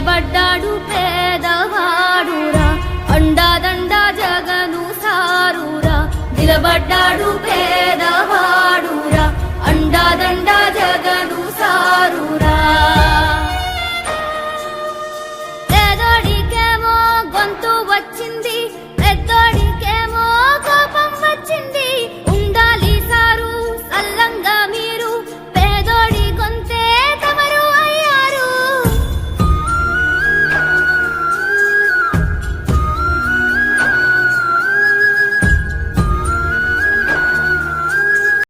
నిలబడ్డాడు పేదవాడురా. అండాదండా జగను సారురా. నిలబడ్డాడు పేదవాడు.